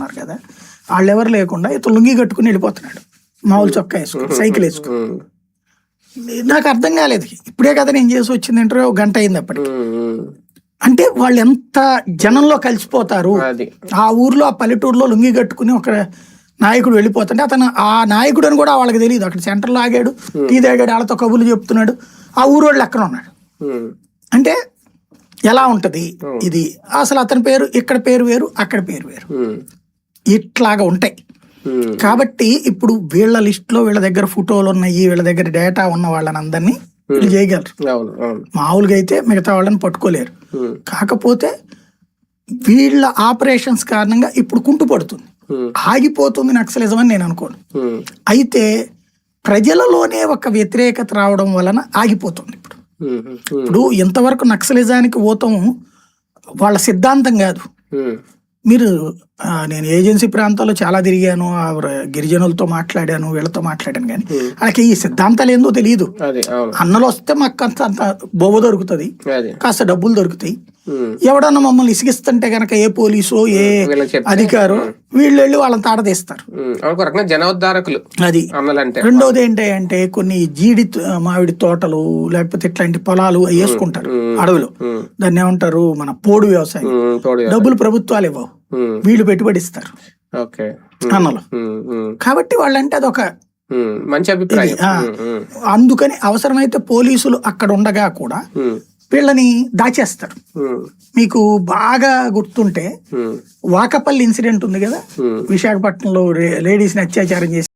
ఉన్నారు కదా. వాళ్ళు ఎవరు లేకుండా ఇతను లుంగి కట్టుకుని వెళ్ళిపోతున్నాడు. మామూలు చొక్కా వేసుకుని సైకిల్ వేసుకుని. నాకు అర్థం కాలేదు. ఇప్పుడే కదా నేను చేసి వచ్చింది ఇంటర్వ్యూ ఒక గంట అయింది అప్పటికి. అంటే వాళ్ళు ఎంత జనంలో కలిసిపోతారు? ఆ ఊర్లో ఆ పల్లెటూరులో లుంగి కట్టుకుని ఒక నాయకుడు వెళ్ళిపోతుంటే అతను ఆ నాయకుడు అని కూడా వాళ్ళకి తెలియదు. అక్కడ సెంటర్లో ఆగాడు టీ తాగాడు వాళ్ళతో కబుర్లు చెప్తున్నాడు. ఆ ఊరోళ్ళు ఎక్కడ ఉన్నాడు అంటే ఎలా ఉంటది ఇది? అసలు అతని పేరు ఇక్కడ పేరు వేరు అక్కడ పేరు వేరు. ఇట్లాగా ఉంటాయి. ఉమ్. కాబట్టి ఇప్పుడు వీళ్ళ లిస్ట్లో వీళ్ళ దగ్గర ఫోటోలు ఉన్నాయి వీళ్ళ దగ్గర డేటా ఉన్న వాళ్ళని అందరినీ వీళ్ళు చేయగలరు. మామూలుగా అయితే మిగతా వాళ్ళని పట్టుకోలేరు. ఉమ్, కాకపోతే వీళ్ళ ఆపరేషన్స్ కారణంగా ఇప్పుడు కుంటు పడుతుంది. ఆగిపోతుంది నక్సలిజం అని నేను అనుకోను. అయితే ప్రజలలోనే ఒక వ్యతిరేకత రావడం వలన ఆగిపోతుంది ఇప్పుడు. ఇప్పుడు ఇంతవరకు నక్సలిజానికి పోతాం వాళ్ళ సిద్ధాంతం కాదు. మీరు నేను ఏజెన్సీ ప్రాంతాల్లో చాలా తిరిగాను ఆ గిరిజనులతో మాట్లాడాను వీళ్ళతో మాట్లాడాను కానీ వాళ్ళకి ఈ సిద్ధాంతాలు ఏందో తెలియదు అన్నలు వస్తే మాకు అంత అంత బొవ్వ దొరుకుతుంది. కాస్త డబ్బులు దొరుకుతాయి. ఎవడన్నా మమ్మల్ని ఇసిగిస్తుంటే గనక ఏ పోలీసు ఏ అధికారో వీళ్ళు వెళ్ళి వాళ్ళని తాడదీస్తారు. జనోద్ధారకులు అది. రెండోది ఏంటి అంటే కొన్ని జీడి మామిడి తోటలు లేకపోతే ఇట్లాంటి పొలాలు వేసుకుంటారు అడవిలో. దాన్ని ఏమంటారు? మన పోడు వ్యవసాయం. డబ్బులు ప్రభుత్వాలు ఇవ్వవు. వీళ్ళు పెట్టుబడి ఇస్తారు. అన్నలు. కాబట్టి వాళ్ళంటే అదొక మంచి అభిప్రాయం. అందుకని అవసరమైతే పోలీసులు అక్కడ ఉండగా కూడా వీళ్ళని దాచేస్తారు. మీకు బాగా గుర్తుంటే వాకపల్లి ఇన్సిడెంట్ ఉంది కదా. విశాఖపట్నంలో లేడీస్ని అత్యాచారం చేసి